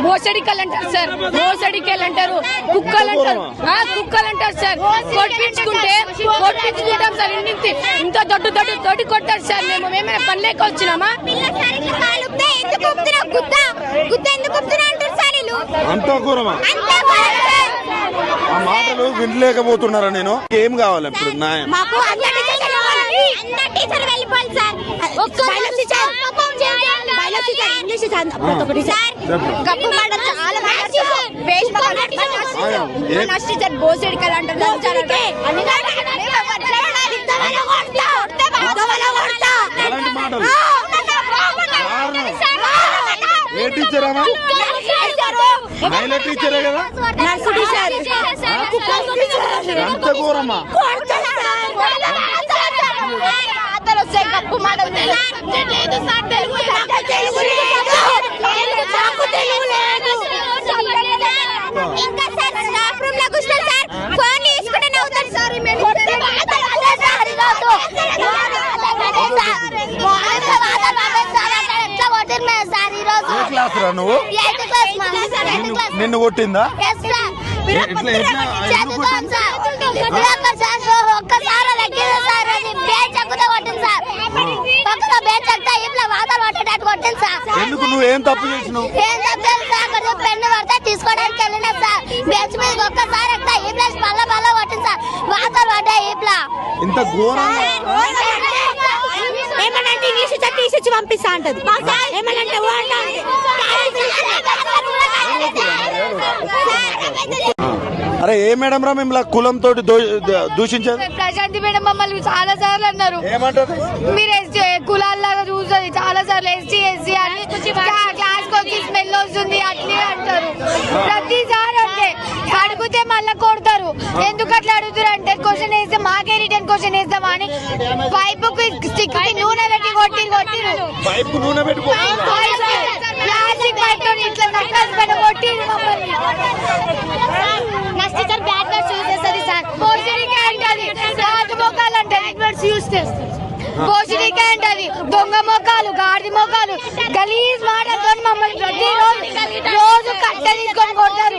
మోసడికలు అంటారు సార్. మోసడికలు అంటారు కుక్కలు అంటారు కుక్కలు అంటారు సార్. కొట్టించుకుంటే కొట్టించుకుంటాం సార్. ఇంటి ఇంత దొడ్డు దొడ్డు దొడ్డి కొట్టారు సార్. మేము మేమైనా పని లేక వచ్చినామా. అంతా కూరమా. ఆ మాటలు వినలేకపోతున్నారా నేను? ఏం కావాలి ఇప్పుడు? మాకు అందరి టీచర్లు కావాలి. అందరి టీచర్లు వెళ్ళిపోవాలి sir. Biology sir. Biology sir, English sir. ఒకటి సార్. చెప్పు. కప్పు మాట చాలా మాట్లాడతారు. వేస్ట్ మాట్లాడతారు. ఆయా, ఏ- మా నర్సు టీచర్ బోసెడికలు అంటారు. లంచాలంటారు. అన్ని మాట్లాడతారు. ఇంతవల్ల కొడతా. ఇంతవల్ల కొడతా. అలాంటి మాటలు ఆ. ఏ టీచర్ అమ్మా మహిళా టీచరే కదా నర్సు టీచర్ ఎంత ఘోరమా పట్టేటట్టు కొట్టింది సార్. ఎందుకు? నువ్వు ఏం తప్పు చేసినావు? పెన్ను పడితే తీసుకోవడానికి బెంచ్ మీద ఒక్కసారి ఎక్కితే ఈ ప్లేస్ పల్ల పల్ల కొట్టింది సార్. వాతలు పడ్డాయి ఇట్లా ఇంత ఘోరంగా ఏమనంటే ఇంగ్లీష్ చట్టి తీసిచ్చి పంపిస్తా అంటది. ఏమనంటే అరే ఏ మేడం రా మిమ్మల్ని కులంతో దూషించారు? ప్రశాంతి మేడం మమ్మల్ని చాలా సార్లు అన్నారు. ఏమంటారు? మీరు కులాల్లాగా చూస్తుంది చాలా సార్లు ఎస్టీ ఎస్సీ అని క్లాస్ వచ్చి స్మెల్ వస్తుంది అట్లే అంటారు ప్రతిసారి అంటే అడిగితే మళ్ళీ కొడతారు. ఎందుకు అట్లా అడుగుతారు అంటే క్వశ్చన్ వేస్తే మాకే రిటర్న్ క్వశ్చన్ వేస్తామా అని. పైపు స్టిక్ నూనె పెట్టి కొట్టి కొట్టిరు. పైపు నూనె పెట్టుకో ప్లాస్టిక్ పైప్ ఇట్లా నక్కలు పెట్టి కొట్టిరు మమ్మల్ని. Next teacher bad words use చేస్తుంది సార్ పోషణిక అంటది రాజు మొక్కలు వర్డ్స్ పోషణిక అంటది దొంగ మొక్కలు గాడిద మొక్కలు. గలీజ్ మాటలతో మమ్మల్ని ప్రతిరోజు రోజు కట్ట తీసుకొని కొడతారు.